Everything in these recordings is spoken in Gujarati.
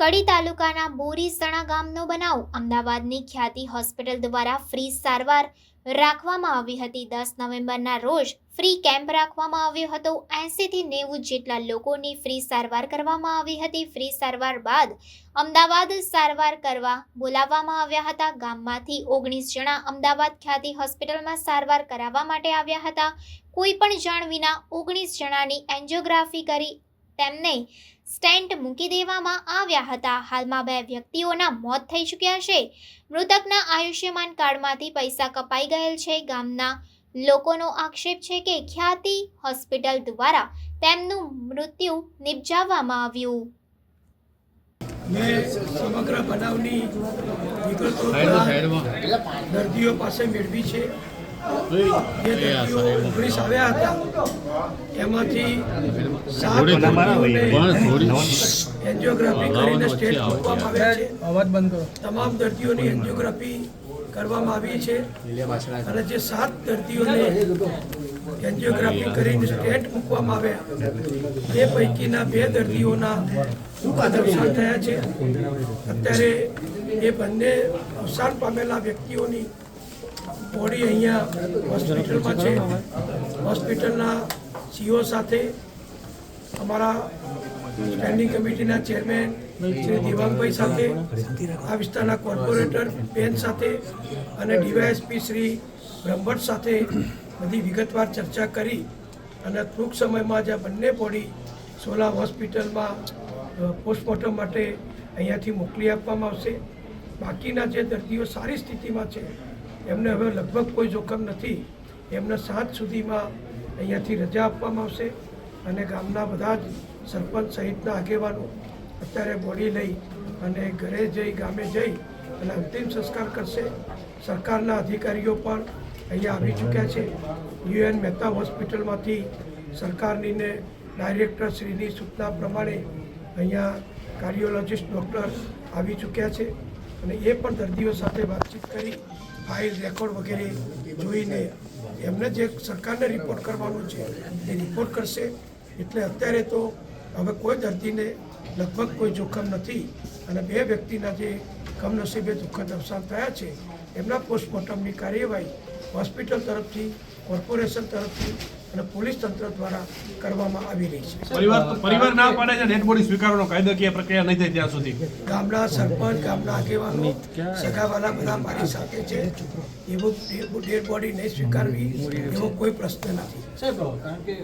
કડી તાલુકાના બોરીસણા ગામનો બનાવ અમદાવાદની ખ્યાતિ હોસ્પિટલ દ્વારા ફ્રી સારવાર રાખવામાં આવી હતી. દસ નવેમ્બરના રોજ ફ્રી કેમ્પ રાખવામાં આવ્યો હતો. એંસીથી નેવું જેટલા લોકોની ફ્રી સારવાર કરવામાં આવી હતી. ફ્રી સારવાર બાદ અમદાવાદ સારવાર કરવા બોલાવવામાં આવ્યા હતા. ગામમાંથી ઓગણીસ જણા અમદાવાદ ખ્યાતિ હોસ્પિટલમાં સારવાર કરાવવા માટે આવ્યા હતા. કોઈ પણ જાણ વિના ઓગણીસ જણાની એન્જિયોગ્રાફી કરી તેમને સ્ટેન્ટ મૂકી દેવામાં આવ્યા હતા. હાલમાં બે વ્યક્તિઓના મોત થઈ ચૂક્યા છે. મૃતકના આયુષ્યમાન કાર્ડમાંથી પૈસા કપાઈ ગયેલ છે. ગામના લોકોનો આક્ષેપ છે કે ખ્યાતિ હોસ્પિટલ દ્વારા તેમનું મૃત્યુ નિપજાવવામાં આવ્યું. મેં સમગ્ર બનાવની વિગતો દર્દીઓ પાસે મેળવી છે. ઓગણીસ આવ્યા હતા એમાંથી એન્જિયોગ્રાફી કરીને સ્ટેટ મૂકવામાં આવ્યા છે તમામ દર્દીઓની એન્જિયોગ્રાફી કરવામાં આવી છે અને જે સાત દર્દીઓને એન્જિયોગ્રાફી કરીને સ્ટેટ મૂકવામાં આવ્યા એ પૈકીના બે દર્દીઓના અવસાન થયા છે અત્યારે એ બંને અવસાન પામેલા વ્યક્તિઓની બોડી અહીંયા હોસ્પિટલમાં છે. હોસ્પિટલના સીઓ સાથે અમારા સ્ટેન્ડિંગ કમિટીના ચેરમેન શ્રી દેવાંગભાઈ સાથે, આ વિસ્તારના કોર્પોરેટર બેન સાથે અને ડીવાયએસપી શ્રી બ્રહ્મભટ્ટ સાથે બધી વિગતવાર ચર્ચા કરી અને ટૂંક સમયમાં જ આ બંને બોડી સોલા હોસ્પિટલમાં પોસ્ટમોર્ટમ માટે અહીંયાથી મોકલી આપવામાં આવશે. બાકીના જે દર્દીઓ સારી સ્થિતિમાં છે એમને હવે લગભગ કોઈ જોખમ નથી. એમને સાત સુધીમાં અહીંયાથી રજા આપવામાં આવશે અને ગામના બધા જ સરપંચ સહિતના આગેવાનો અત્યારે બોડી લઈ અને ઘરે જઈ, ગામે જઈ અને અંતિમ સંસ્કાર કરશે. સરકારના અધિકારીઓ પણ અહીંયા આવી ચૂક્યા છે. યુએન મહેતા હોસ્પિટલમાંથી સરકારની ડાયરેક્ટર શ્રીની સૂચના પ્રમાણે અહીંયા કાર્ડિયોલોજિસ્ટ ડૉક્ટર આવી ચૂક્યા છે અને એ પણ દર્દીઓ સાથે વાતચીત કરી ફાઇલ રેકોર્ડ વગેરે જોઈને એમને જે સરકારને રિપોર્ટ કરવાનો છે, એ રિપોર્ટ કરશે. એટલે અત્યારે તો હવે કોઈ દર્દીને લગભગ કોઈ જોખમ નથી અને બે વ્યક્તિના જે કમનસીબે દુઃખદ અવસાન થયા છે, એમના પોસ્ટમોર્ટમની કાર્યવાહી હોસ્પિટલ તરફથી, કોર્પોરેશન તરફથી અને પોલીસ તંત્ર દ્વારા કરવામાં આવી રહી છે. પરિવાર પરિવાર ના પાડે છે ડેડ બોડી સ્વીકારવાનો કાયદાકીય પ્રક્રિયા નહીં થાય ત્યાં સુધી. ગામના સરપંચ ગામના આગેવાનો સગાવાલા બધા મારી સાથે છે. એવો ડેડ બોડી નહીં સ્વીકારવી એવો કોઈ પ્રશ્ન નથી. સાહેબ કારણ કે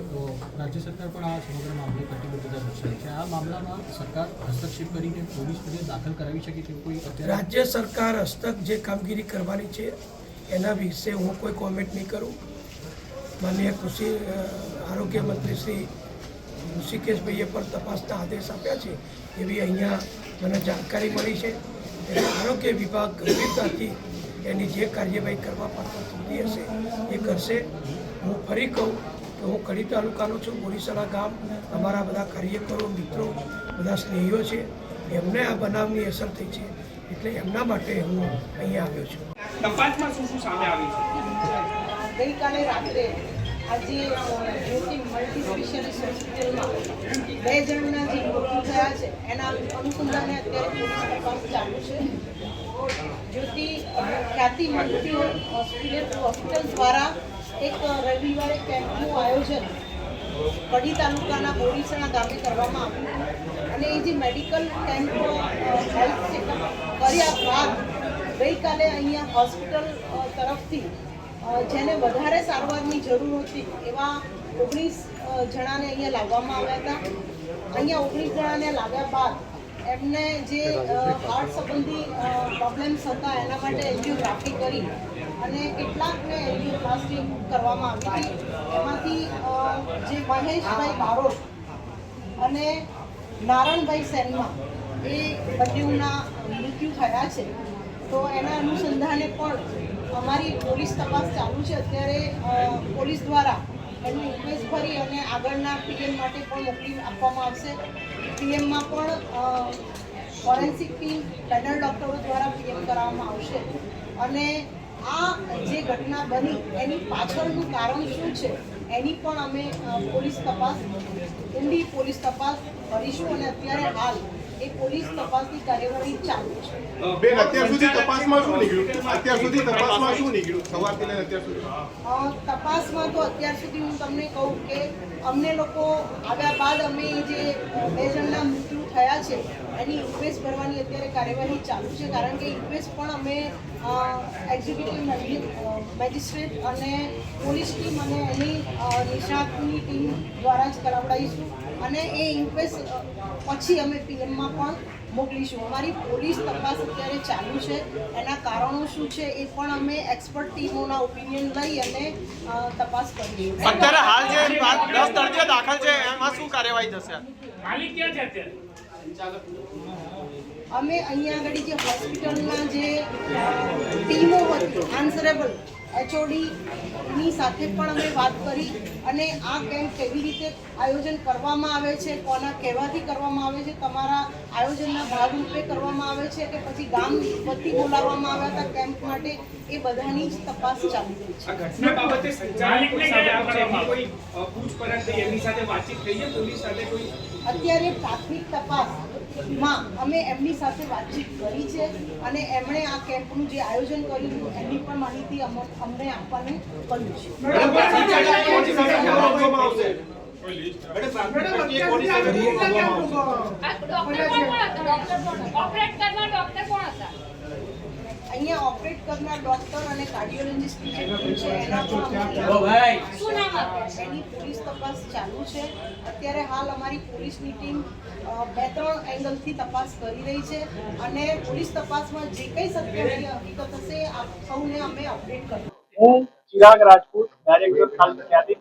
રાજ્ય સરકાર પણ આ સમગ્ર મામલે કટિબદ્ધતા દર્શાવી છે. આ મામલામાં સરકાર હસ્તક્ષેપ કરીને પોલીસ ફરિયાદ દાખલ કરાવી શકે છે કોઈ રાજ્ય સરકાર હસ્તક જે કામગીરી કરવાની છે એના વિશે હું કોઈ કોમેન્ટ નહીં કરું. માનનીય કૃષિ આરોગ્ય મંત્રી શ્રી ઋષિકેશભાઈએ પણ તપાસના આદેશ આપ્યા છે એવી અહીંયા મને જાણકારી મળી છે. એટલે આરોગ્ય વિભાગ ગંભીરતાથી એની જે કાર્યવાહી કરવા પાત્ર થતી હશે એ કરશે. હું ફરી કહું કે હું કડી તાલુકાનો છું, બોરીસરા ગામ. અમારા બધા કાર્યકરો, મિત્રો, બધા સ્નેહીઓ છે. એમને આ બનાવની અસર થઈ છે. એટલે એમના માટે હું અહીંયા આવ્યો છું. તપાસમાં શું શું સામે આવ્યું છે? ગઈકાલે રાત્રે આજે જ્યોતિ મલ્ટી સ્પેશિયાલિસ્ટ હોસ્પિટલમાં બે જણના જે મૃત્યુ થયા છે, એના અનુસંધાને અત્યારે પોલીસ તપાસ ચાલુ છે. જ્યોતિ ખ્યાતિ મલ્ટી હોસ્પિટલ હોસ્પિટલ દ્વારા એક રવિવારે કેમ્પનું આયોજન કડી તાલુકાના બોરીસણા ગામે કરવામાં આવ્યું અને એ જે મેડિકલ કેમ્પ હેલ્થ ચેકઅપ કર્યા બાદ ગઈકાલે અહીંયા હોસ્પિટલ તરફથી જેને વધારે સારવારની જરૂર હતી, એવા ઓગણીસ જણાને અહીંયા લાવવામાં આવ્યા હતા. અહીંયા ઓગણીસ જણાને લાવ્યા બાદ એમને જે હાર્ટ સંબંધી પ્રોબ્લેમ્સ હતા, એના માટે એન્જિયોગ્રાફી કરી અને કેટલાકને એન્જિયોપ્લાસ્ટી કરવામાં આવી હતી. એમાંથી જે મહેશભાઈ બારોટ અને નારણભાઈ સેનમા એ બધીઓના મૃત્યુ થયા છે. તો એના અનુસંધાને પણ અમારી પોલીસ તપાસ ચાલુ છે. અત્યારે પોલીસ દ્વારા એનું ઇન્ક્વેસ્ટ ભરી અને આગળના પીએમ માટે પણ મોકલી આપવામાં આવશે. પીએમમાં પણ ફોરેન્સિક ટીમ પેનલ ડૉક્ટરો દ્વારા પીએમ કરાવવામાં આવશે. અને આ જે ઘટના બની, એની પાછળનું કારણ શું છે, એની પણ અમે પોલીસ તપાસ ઊંડી પોલીસ તપાસ કરીશું. અને અત્યારે હાલ એ પોલીસ તપાસની કાર્યવાહી ચાલુ છે. બેન અત્યાર સુધી તપાસમાં શું નીકળ્યું? અત્યાર સુધી તપાસમાં શું નીકળ્યું? સવારથી લઈને અત્યાર સુધી? તપાસમાં તો અત્યાર સુધી હું તમને કહું કે અમને લોકો આવ્યા બાદ અમે જે બે જણના મૃત્યુ થયા છે. એની ઇન્ક્વેસ્ટ ભરવાની અત્યારે કાર્યવાહી ચાલુ છે. કારણ કે ઇન્ક્વેસ્ટ પણ અમે એક્ઝિક્યુટિવ મેજિસ્ટ્રેટ અને પોલીસ ટીમ અને એની નિષ્ણાતની ટીમ દ્વારા જ કરાવડાવીશું. અને એ ઇન્ક્વેસ્ટ પછી અમે પીએમમાં પણ મોકલીશું. અમારી પોલીસ તપાસ અત્યારે ચાલુ છે. એના કારણો શું છે એ પણ અમે એક્સપર્ટ ટીમોના ઓપિનિયન લઈ અને તપાસ કરીશું અત્યારે હાલ જે પાંચ- દસ દર્દીઓ દાખલ છે એમાં શું કાર્યવાહી થશે? માલિક ક્યાં છે અત્યારે? અમે અહીંયા આગળ જે હોસ્પિટલના જે ટીમો હતી આન્સરેબલ એચઓડી ની સાથે પણ અમે વાત કરી અને આ કેમ્પ કેવી રીતે આયોજન કરવામાં આવે છે કોના કહેવાથી કરવામાં આવે છે તમારા આયોજનના ભાગરૂપે કરવામાં આવે છે કે પછી ગામ વતી બોલાવવામાં આવ્યા હતા કેમ્પ માટે એ બધાની જ તપાસ ચાલી રહી છે. ઘટના બાબતે પૂછપરછ એમની સાથે વાતચીત થઈ છે? પોલીસ સાથે કોઈ અત્યારે પ્રાથમિક તપાસમાં અમે એમની સાથે વાતચીત કરી છે અને એમણે આ કેમ્પનું જે આયોજન કર્યું હતું એની પણ માહિતી અમ- અમને આપવાને કહ્યું છે. ઓપરેટ કરવા ડોક્ટર કોણ હતા? અહીંયા ઓપરેટ કરનાર ડોક્ટર અને કાર્ડિયોલોજિસ્ટ છે એના શું નામ આપે? એની પોલીસ તપાસ ચાલુ છે. અત્યારે હાલ અમારી પોલીસની ટીમ બે ત્રણ એંગલથી તપાસ કરી રહી છે અને પોલીસ તપાસમાં જે કંઈ સત્ય હકીકત હશે આ આપ સૌને અમે અપડેટ કરીશું હું ચિરાગ રાજપૂત ડાયરેક્ટર ખાલ ખ્યાતિ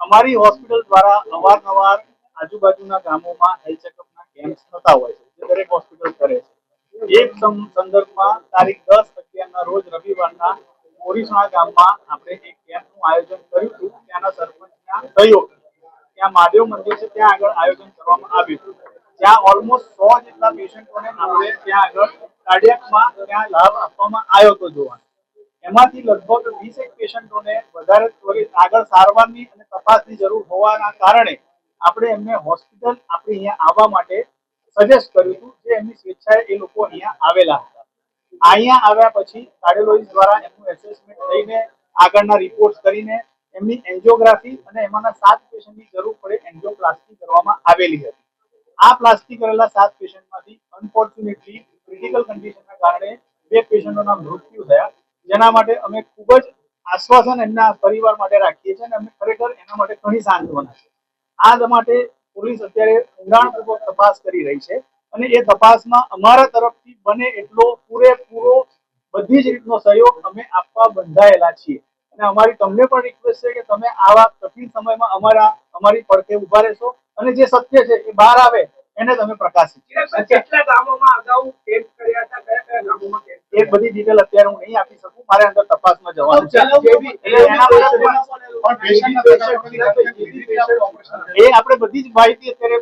અમારી હોસ્પિટલ દ્વારા અવારનવાર આજુબાજુના ગામોમાં હેલ્થ ચેકઅપના કેમ્પ થતા હોય છે જે દરેક હોસ્પિટલ કરે છે. એક સંદર્ભમાં તારીખ દસ અગિયારના રોજ રવિવારના મોરીસણા ગામમાં આપણે એક કેમ્પનું આયોજન કર્યું હતું. ત્યાંના સરપંચના સહયોગ ત્યાં મહાદેવ મંદિર છે, ત્યાં આગળ આયોજન કરવામાં આવ્યું હતું. ત્યાં ઓલમોસ્ટ સો જેટલા પેશન્ટોને આપણે ત્યાં આગળ કાર્ડિયાકમાં ત્યાં લાભ આપવામાં આવ્યો હતો જોવા. એમાંથી લગભગ વીસ એક પેશન્ટોને વધારે ત્વરિત આગળ સારવારની અને તપાસની જરૂર હોવાના કારણે આપણે એમને હોસ્પિટલ આપણે અહીંયા આવવા માટે સજેસ્ટ કર્યું હતું જે એમની સ્વેચ્છાએ એ લોકો અહીંયા આવેલા હતા. અહીંયા આવ્યા પછી કાર્ડિયોલોજી દ્વારા એમનું એસેસમેન્ટ લઈને આગળના રિપોર્ટ કરીને એમની એન્જિયોગ્રાફી અને એમાંના સાત પેશન્ટની જરૂર પડે એન્જિયોપ્લાસ્ટી કરવામાં આવેલી હતી. આ પ્લાસ્ટિક કરેલા સાત પેશન્ટમાંથી અનફોર્ચ્યુનેટલી ક્રિટિકલ કન્ડિશનના કારણે બે પેશન્ટોના મૃત્યુ થયા. જેના માટે અમે ખૂબ જ આશ્વાસન એમના પરિવાર માટે રાખીએ છીએ અને અમે ખરેખર એના માટે ઘણી સાંત્વના છે. આ માટે પોલીસ અત્યારે ઊંડાણપૂર્વક તપાસ કરી રહી છે અને એ તપાસમાં અમારા તરફથી બને એટલો પૂરેપૂરો બધી જ રીતનો સહયોગ અમે આપવા બંધાયેલા છીએ. અને અમારી તમને પણ રિક્વેસ્ટ છે કે તમે આવા કઠિન સમયમાં અમારા, અમારી પડખે ઊભા રહેશો અને જે સત્ય છે એ બહાર આવે એને તમે પ્રકાશિત કેટલા ગામોમાં અગાઉ કેમ્પ કર્યા હતા? કયા કયા ગામોમાં એ બધી ડિટેલ અત્યારે હું નહીં આપી શકું. મારે અંદર તપાસમાં જવાનું છે. એ આપણે બધી જ માહિતી અત્યારે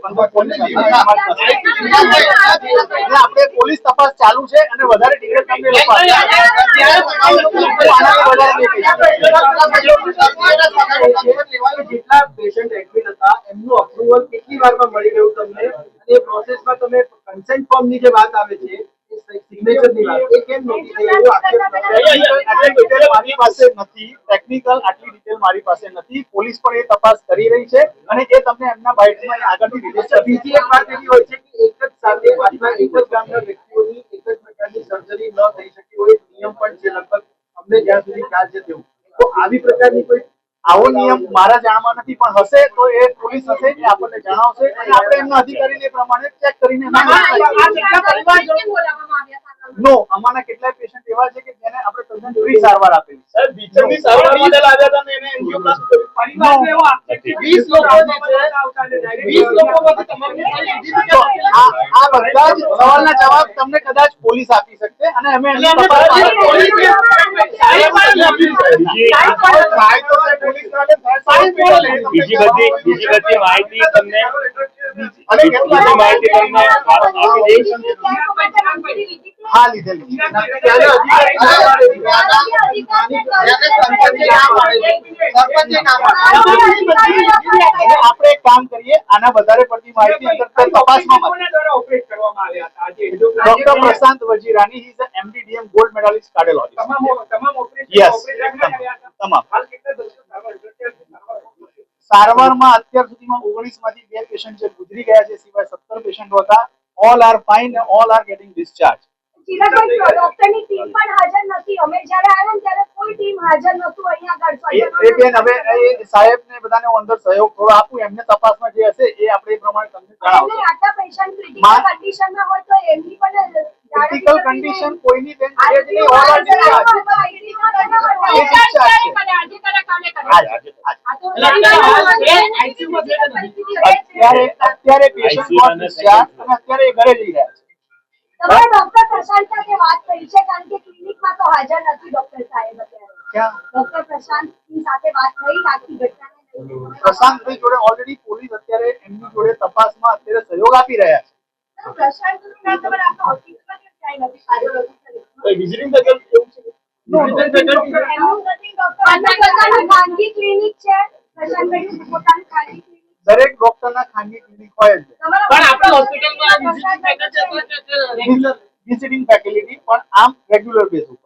આપણે પોલીસ તપાસ ચાલુ છે અને વધારે ડિટેલ તમને લોકો. જેટલા પેશન્ટ એડમિટ હતા એમનું અપ્રુવલ કેટલી વારમાં મળી ગયું તમને? એ પ્રોસેસમાં તમે કન્સેન્ટ ફોર્મની જે વાત આવે છે મારી પાસે નથી. ટેકનિકલ આટલી ડિટેલ મારી પાસે નથી. પોલીસ પણ એ તપાસ કરી રહી છે અને એ તમને એમના બાઇટમાં આગળની રિલીઝ બીજી એક વાત એવી હોય છે કે એક જ સાથે એક જ ગામના વ્યક્તિઓની એક જ પ્રકારની સર્જરી ન થઈ શકી હોય નિયમ પણ છે લગભગ અમને જ્યાં સુધી ખ્યાલ છે તેવું. તો આવી પ્રકારની કોઈ આવો નિયમ મારા જાણમાં નથી પણ હશે તો એ પોલીસ હશે એ આપણને જણાવશે અને આપણે એમના અધિકારીને પ્રમાણે ચેક કરીને નો અમારા કેટલાય પેશન્ટ એવા છે કે જેને આપણે તદ્દન ફ્રી સારવાર આપેલી સર બીચની સારવાર માટે લાવ્યા હતા ને એને એન્જિયોપ્લાસ્ટી કરી પરિવારનો એવો છે 20 લોકો છે, આવતા ને direct. 20 લોકોમાંથી તમામની ફાઇલ આ આ બધા જ સવાલના જવાબ તમને કદાચ પોલીસ આપી શકશે અને અમે બીજી બધી બીજી બધી માહિતી તમને અને બીજી માહિતી તમને આપી દઈશ. લીધી લીધેલી આપણે એક કામ કરીએ આના વધારે પડતી માહિતી તપાસમાં doctor Prashant વજીરાની is MD DM gold medalist cardiologist તમામ ઓપરેશન સારવારમાં અત્યાર સુધીમાં ઓગણીસમાંથી બે પેશન્ટ જે ગુજરી ગયા છે સિવાય સત્તર પેશન્ટો હતા all are fine all are getting discharge ડોક્ટરની ટીમ પણ હાજર નથી. અમે જ્યારે આવ્યા ત્યારે કોઈ ટીમ હાજર નતું અહીંયા આગળ. એ બેન હવે એ સાહેબને બધાને હું અંદર સહયોગ થોડો આપું એમને તપાસમાં જે હશે એ આપણે પ્રમાણે તમને આટલા પેશન્ટ ક્રિટિકલ કન્ડિશનમાં હોય તો એમની પણ ક્રિટિકલ કન્ડિશન કોઈની બેન નહીં અત્યારે પેશન્ટ અત્યારે ઘરે જઈ રહ્યા છે. તમારે ડોક્ટર પ્રશાંત સાથે વાત કરી છે કારણ કે ક્લિનિકમાં તો હાજર નથી ડોક્ટર સાહેબ અત્યારે. ક્યાં? ડોક્ટર પ્રશાંતની સાથે વાત થઈ આખી ઘટનાને લઈને પ્રશાંતભાઈ જોડે ઓલરેડી પોલીસ અત્યારે એમની જોડે તપાસમાં અત્યારે સહયોગ આપી રહ્યા છે. પ્રશાંતનું નામ તમારા આખા ઓફિસમાં કેમ ક્યાંય નથી કાર્ડિયોલોજી વિઝિટિંગ ફેકલ્ટી એવું છે? એમનું નથી ડોક્ટર અન્ય પોતાનું ખાનગી ક્લિનિક છે. પ્રશાંતભાઈનું પોતાનું ખાનગી ક્લિનિક દરેક ડોક્ટરના ખાનગી ક્લિનિક હોય છે પણ આપણે હોસ્પિટલમાં વિઝિટિંગ વિઝિટિંગ ફેકલ્ટી પણ આમ રેગ્યુલર બેઝ ઉપર.